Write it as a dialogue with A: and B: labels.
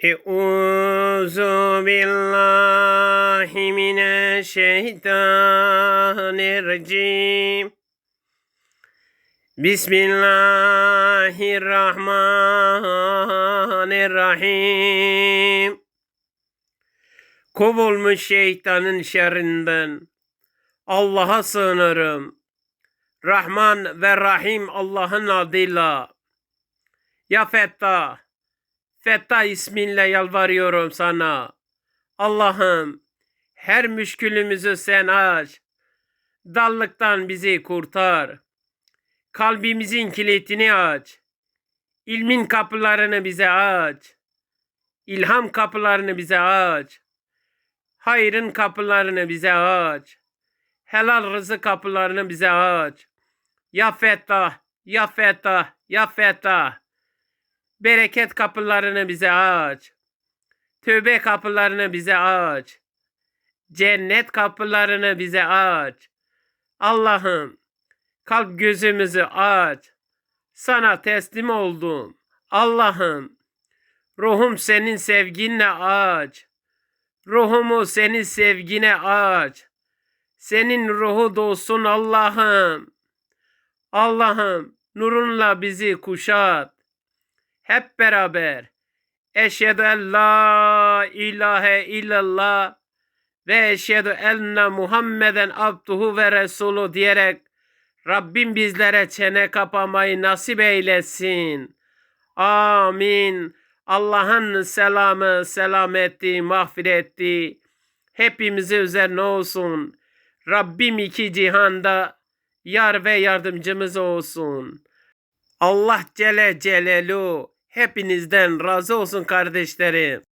A: Euzu billahi mineşşeytanirracim. Bismillahirrahmanirrahim. Kovulmuş şeytanın şerrinden Allah'a sığınırım. Rahman ve Rahim Allah'ın adıyla. Ya Fettah Fettah isminle yalvarıyorum sana. Allah'ım her müşkülümüzü sen aç. Dallıktan bizi kurtar. Kalbimizin kilitini aç. İlmin kapılarını bize aç. İlham kapılarını bize aç. Hayrın kapılarını bize aç. Helal rızık kapılarını bize aç. Ya Fettah, Ya Fettah, Ya Fettah. Bereket kapılarını bize aç. Tövbe kapılarını bize aç. Cennet kapılarını bize aç. Allah'ım kalp gözümüzü aç. Sana teslim oldum. Allah'ım ruhum senin sevginle aç. Ruhumu senin sevgine aç. Senin ruhu dolsun Allah'ım. Allah'ım nurunla bizi kuşat. Hep beraber Eşhedü en la ilahe illallah ve eşhedü enne Muhammeden abduhu ve resulü diyerek Rabbim bizlere çene kapamayı nasip eylesin. Amin. Allah'ın selamı, selameti, mağfireti hepimize üzerine olsun. Rabbim iki cihanda yar ve yardımcımız olsun. Allah Celle Celaluhu hepinizden razı olsun kardeşlerim.